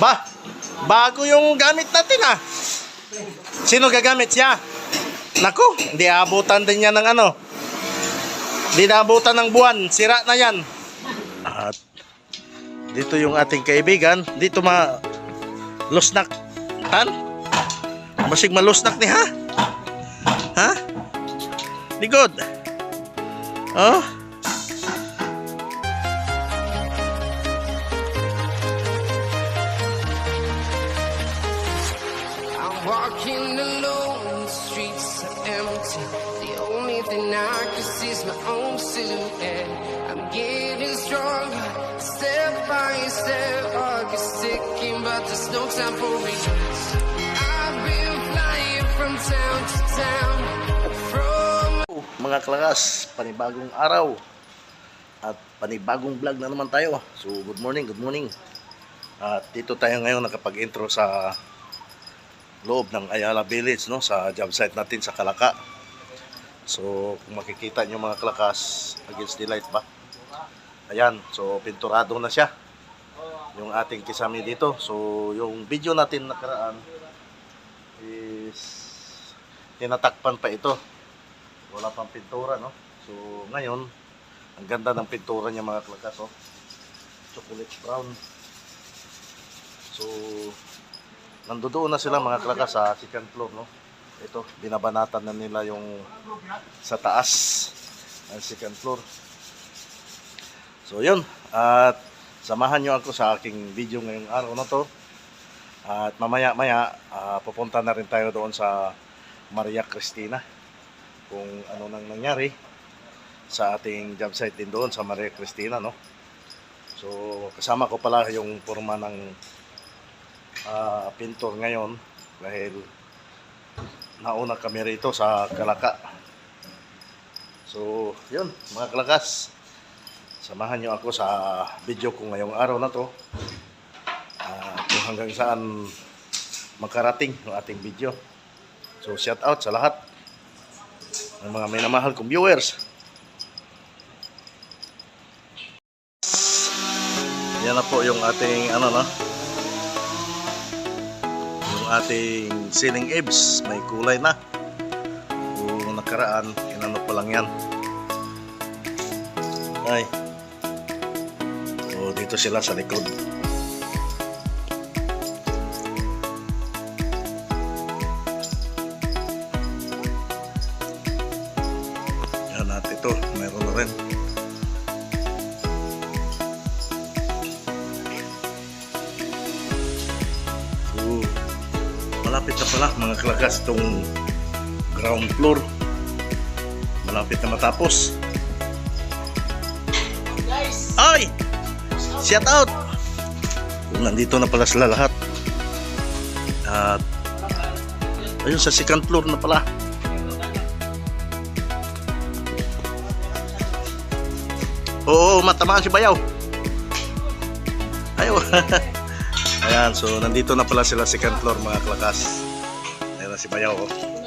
Ba, bago yung gamit natin ah. Sino gagamit siya? Naku, hindi abutan din yan ng ano. Hindi naabutan ng buwan. Sira na yan. At dito yung ating kaibigan. Dito ma... Lusnak. Han? Masig malusnak ni ha? Ha? Ligod. Oh? Step. Heart is ticking, but regrets. I've been flying from town to town, from mga klakas, panibagong araw at panibagong vlog na naman tayo. So, good morning, good morning. At dito tayo ngayon nakapag-intro sa loob ng Ayala Village, no, sa job site natin sa Kalaka. So, kung makikita nyo mga klakas, against the light ba? Ayan, so pinturado na siya. Yung ating kisame dito. So, yung video natin nakaraan is tinatakpan pa ito. Wala pang pintura no? So ngayon ang ganda ng pintura niya mga klakas oh. chocolate brown. So nandoon na sila mga klakas sa second floor no? Ito binabanatan na nila yung sa taas ng second floor. So yun. At samahan nyo ako sa aking video ngayong araw na to. At mamaya maya ah, pupunta na rin tayo doon sa Maria Cristina. Kung ano nang nangyari sa ating job site din doon sa Maria Cristina no? So kasama ko pala yung forma ng ah, pintor ngayon dahil nauna kami rito sa Kalaka. So yun mga kalakas samahan nyo ako sa video ko ngayong araw na to Ah, kung hanggang saan makarating yung ating video so shout out sa lahat ng mga minamahal kong viewers. Yan na po yung ating ano no. Yung ating ceiling eaves may kulay na. Kung nakaraan, inano pa lang yan. Ay. Dito sila sa likod. Yan at ito, mayroon na rin. So, malapit na pala mga klakas itong ground floor. Malapit na matapos. Shout out! Nandito na pala sila lahat. At ayun sa second floor na pala. Oo, matamaan si Bayaw. Ayaw. Ayan, so nandito na pala sila second floor mga klakas. Ayan na si Bayaw. Oh.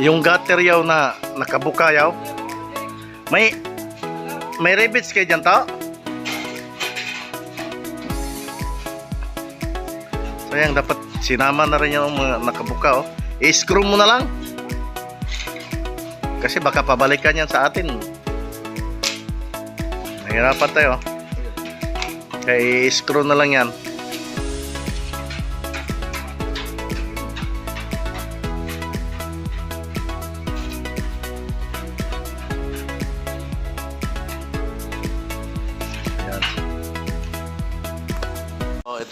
Yung gutter yaw na nakabuka yaw. May may rivets kay dyan to? So yan, dapat sinama na rin yung mga nakabuka oh. I-screw mo na lang. Kasi baka pabalikan yan sa atin. Nahirapan tayo. Kaya i-screw na lang yan.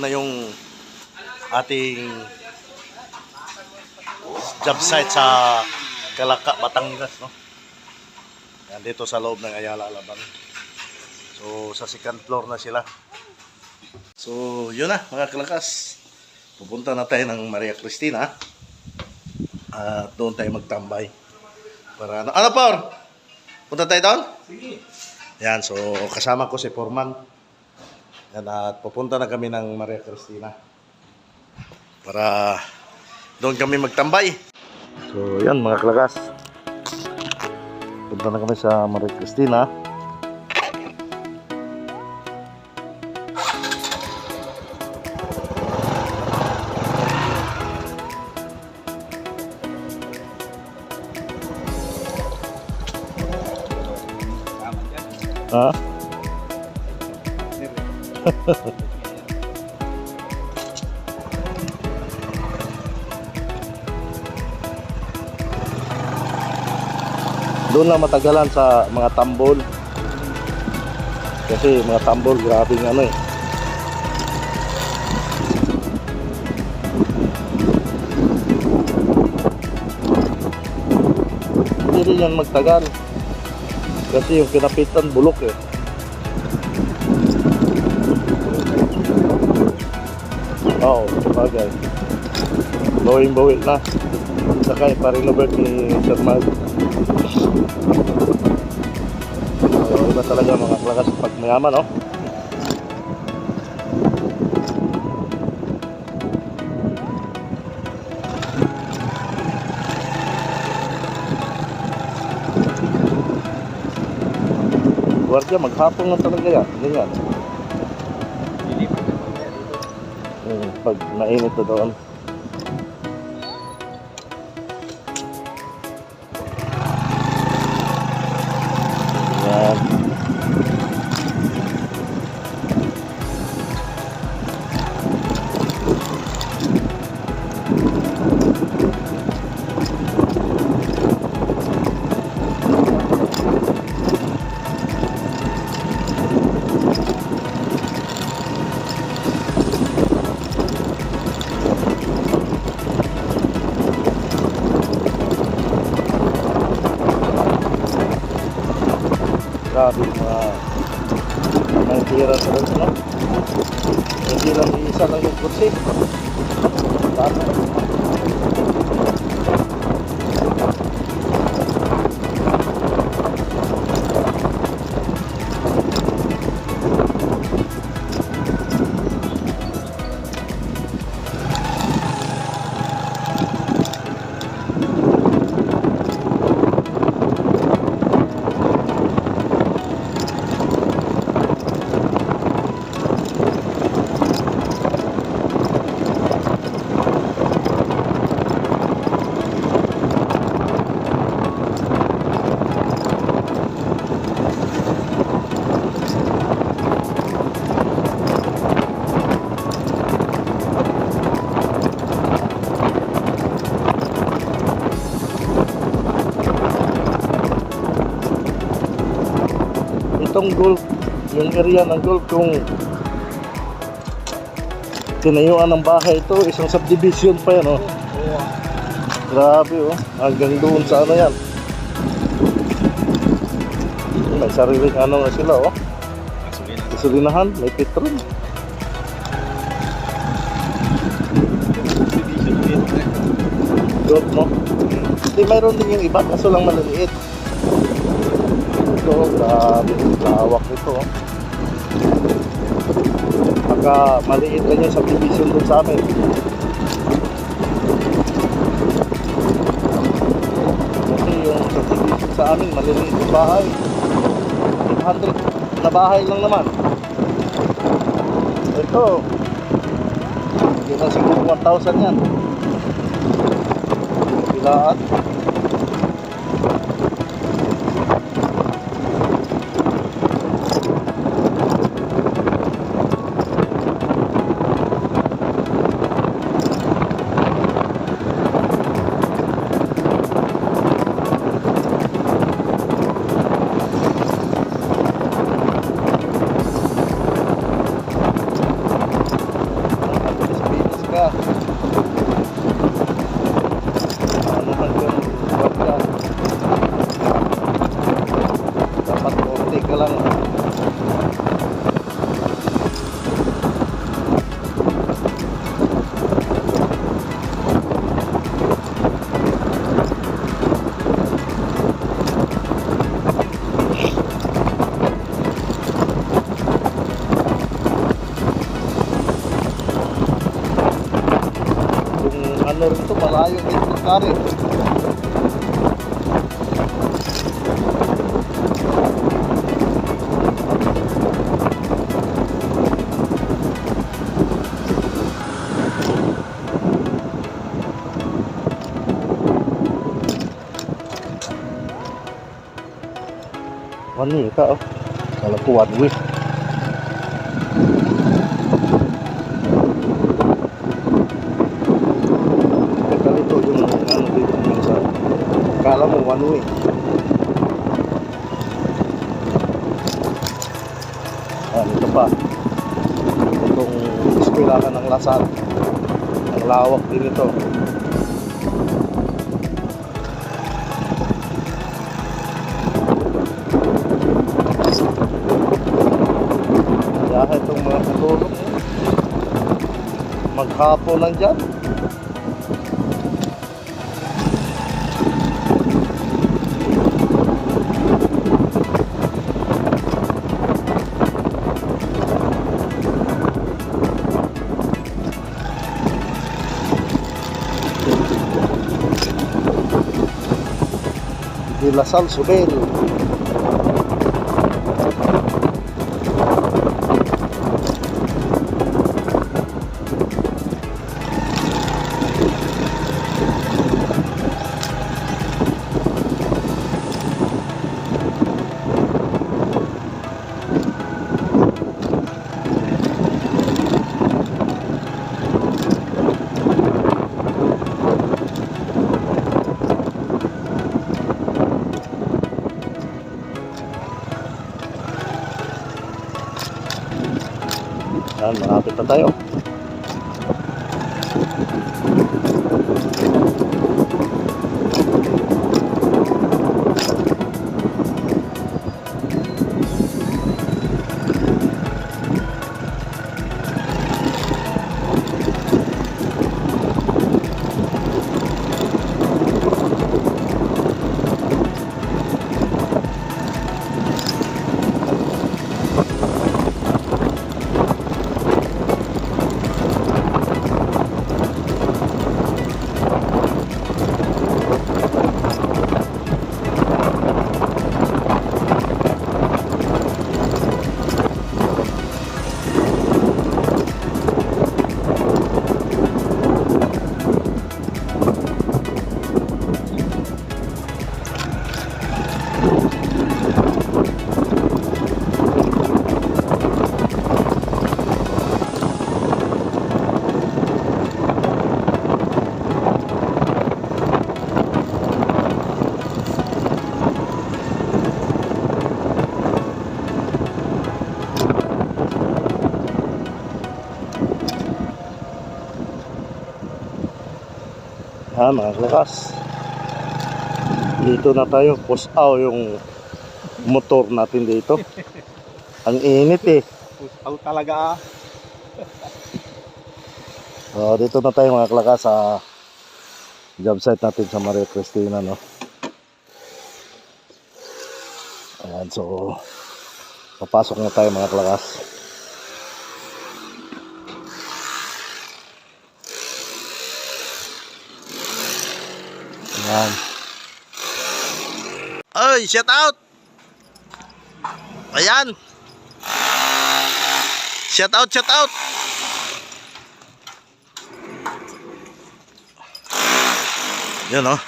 Na yung ating job site sa Kalaka, Batangas, no? Yan, dito sa loob ng Ayala, Alabang. So, sa second floor na sila. So, yun na, mga kalakas. Pupunta na tayo ng Maria Cristina. At doon tayo magtambay. Para ano? Ano, Por? Punta tayo doon? Sige. Yan, so kasama ko si Foreman. Yan, at pupunta na kami ng Maria Cristina. Para doon kami magtambay. So, yan mga klagas. Punta na kami sa Maria Cristina. Ha? Doon lang matagalan sa mga tambol. Kasi mga tambol, grabe ng ano eh. Hindi rin yan magtagal. Kasi yung kinapitan bulok eh. Oo, bagay. Bawing-bawi na. Saka ipa-renovate ni Sir Mag. So, iba talaga mga klakas pag mayaman, oh. Gwardiya, maghapon lang talaga yan. Ganyan. Pag mainit na doon. Itong golf, yung area ng golf, kung tinayuan ng bahay ito, isang subdivision pa yan, oh. Grabe, oh. Hanggang doon sa ano yan. May sariling ano na sila, oh. Gasolinahan, may petrol. Golf, no? Hindi, mayroon din yung iba, kaso lang maliliit. Ito, grabe, lawak nito. Pagka maliit lang yung subdivision doon sa amin. Kasi yung subdivision sa amin, maliliit yung bahay. 800 na bahay lang naman. Ito, hindi na siguro 1,000 yan. Bilaan. Got it. con gì cậu Đó là cuộn quý Lasal. Ang lawak din ito. Kaya itong mga katulong maghapon lang dyan. la sal solero. Yan, malapit na Ha, mga klakas. Dito na tayo. Push out yung motor natin dito. Ang init eh. Out talaga ah. So, dito na tayo mga klakas sa job site natin sa Maria Cristina, no? Ayan, so papasok na tayo mga klakas. Ayan. Ay, shout out! Ayan! Shout out, shout out! Yun oh.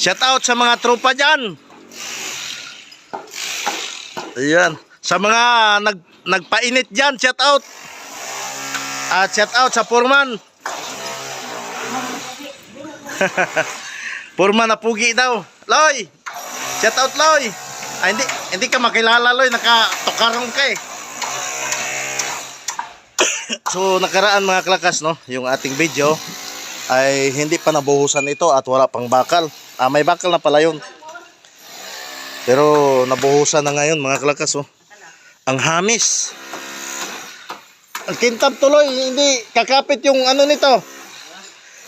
Shout out sa mga tropa dyan. Ayan. Sa mga nag, nagpainit dyan, shout out. At shout out sa Purman. Purman na pugi daw. Loy! Shout out Loy! Ah, hindi, hindi ka makilala Loy. Nakatukarong ka eh. so nakaraan mga klakas no, yung ating video ay hindi pa nabuhusan ito at wala pang bakal. Ah, may bakal na pala yun. Pero nabuhusan na ngayon mga klakas oh. Ang hamis. Ang kintab tuloy, hindi kakapit yung ano nito.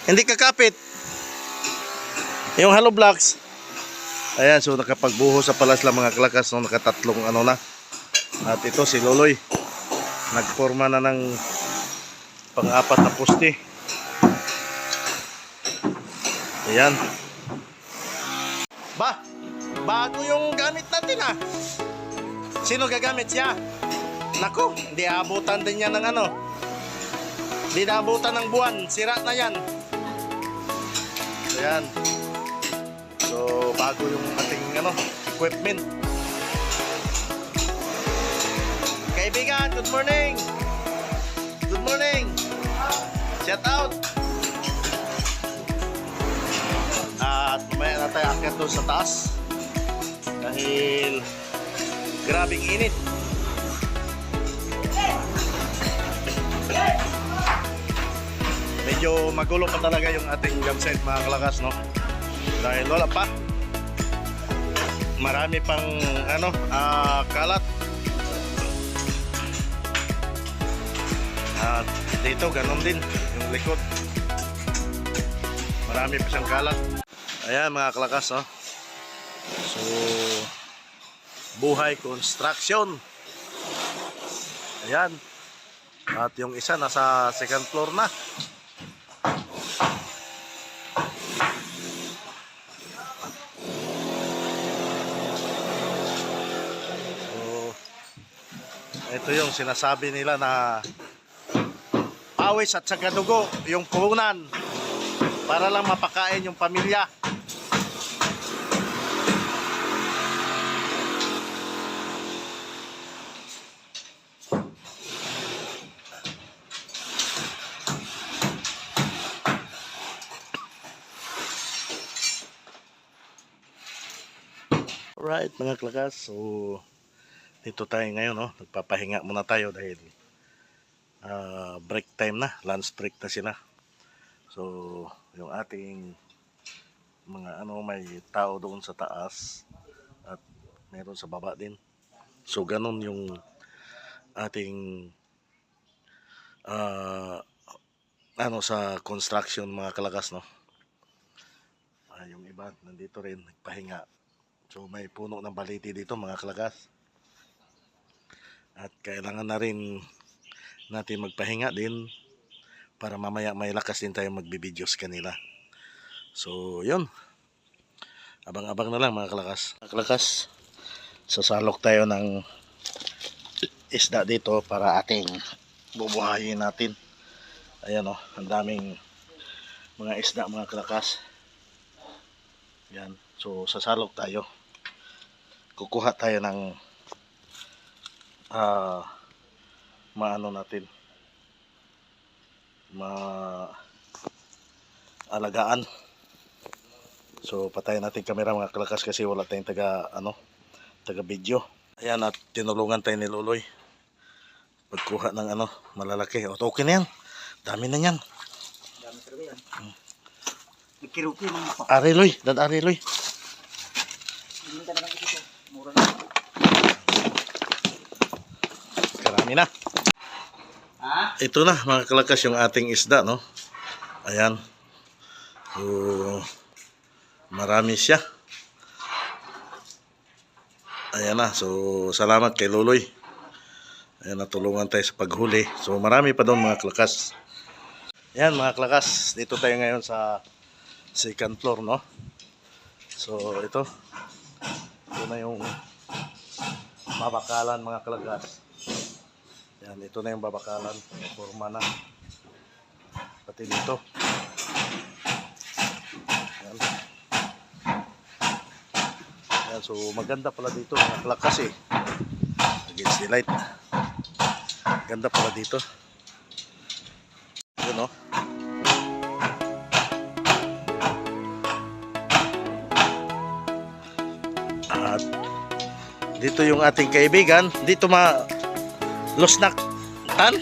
Hindi kakapit. Yung hollow blocks. Ayan, so nakapagbuhos sa palas lang mga klakas no, nakatatlong ano na. At ito si Loloy. Nagforma na ng pang-apat na poste. Ayan. Ba, bago yung gamit natin ah. Sino gagamit siya? Naku, hindi abutan din yan ng ano. Hindi naabutan ng buwan. Sira na yan. Ayan. Bago yung ating ano, equipment. Kaibigan, good morning! Good morning! Shout out! At mamaya na tayo akyat doon sa taas. Dahil grabing init. Medyo magulo pa talaga yung ating campsite mga kalakas, no? Dahil wala pa. Marami pang ano, ah, kalat. At dito, ganun din yung likod. Marami pa siyang kalat. Ayan mga kalakas, oh. So, buhay construction. Ayan. At yung isa nasa second floor na. Ito yung sinasabi nila na pawis at saka dugo, yung puhunan para lang mapakain yung pamilya. Alright mga klakas, so dito tayo ngayon, no? nagpapahinga muna tayo dahil ah, break time na, lunch break na sila. So, yung ating mga ano, may tao doon sa taas at meron sa baba din. So, ganun yung ating ah, ano sa construction mga kalakas, no? Ah, yung iba nandito rin, nagpahinga. So, may puno ng baliti dito mga kalakas. At kailangan na rin natin magpahinga din para mamaya may lakas din tayo magbibideos kanila. So, yun. Abang-abang na lang mga kalakas. Mga kalakas, sasalok tayo ng isda dito para ating bubuhayin natin. Ayan o, ang daming mga isda mga kalakas. Yan. So, sasalok tayo. Kukuha tayo ng ah maano natin? Ma alagaan. So patayin natin kamera mga kalakas kasi wala tayong taga ano taga video. Ayan at tinulungan tayo ni Luloy pagkuha ng ano malalaki. O okay na yan. Dami na yan. Dami talaga yan. Pa. Ari Loy dad Ari Loy Hindi ka na lang ito. Mura na. Karami na Ha? ito na mga kalakas yung ating isda no? Ayan. So, marami siya. Ayan na so salamat kay Luloy ayan natulungan tayo sa paghuli. So marami pa doon mga kalakas. Ayan mga kalakas dito tayo ngayon sa second floor no? So ito. Ito na yung babakalan mga kalakas yan, ito na yung babakalan. Forma na. Pati dito. Yan. Yan, so maganda pala dito. Mga klakas eh. Against the light. Ganda pala dito. Yun oh. At dito yung ating kaibigan. Dito ma Losnak. Tan?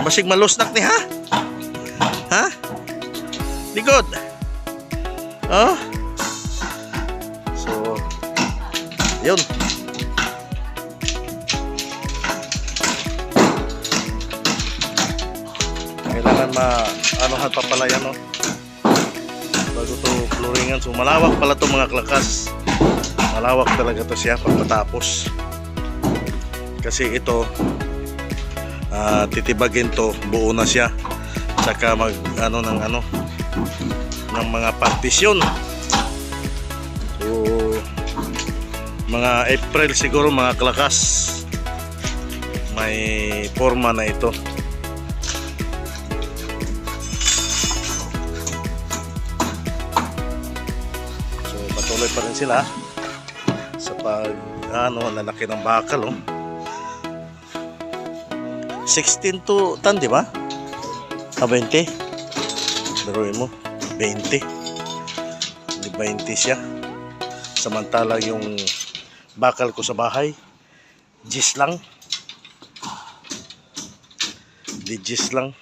Basig malosnak ni ha? Ha? Likod. Oh. So, yun. Kailangan ma anuhan pa pala yan, no? Bago to flooringan. So, malawak pala to mga klakas. Malawak talaga to siya pag matapos kasi ito ah, titibagin to buo na siya saka mag ano ng ano ng mga partisyon. So, mga April siguro mga klakas may forma na ito. So patuloy pa rin sila sa pag ano, lalaki ng bakal oh. 16 to tan, di ba? Ah, 20. Daruin mo, 20. Hindi 20 siya. Samantala yung bakal ko sa bahay, gis lang. Di gis lang.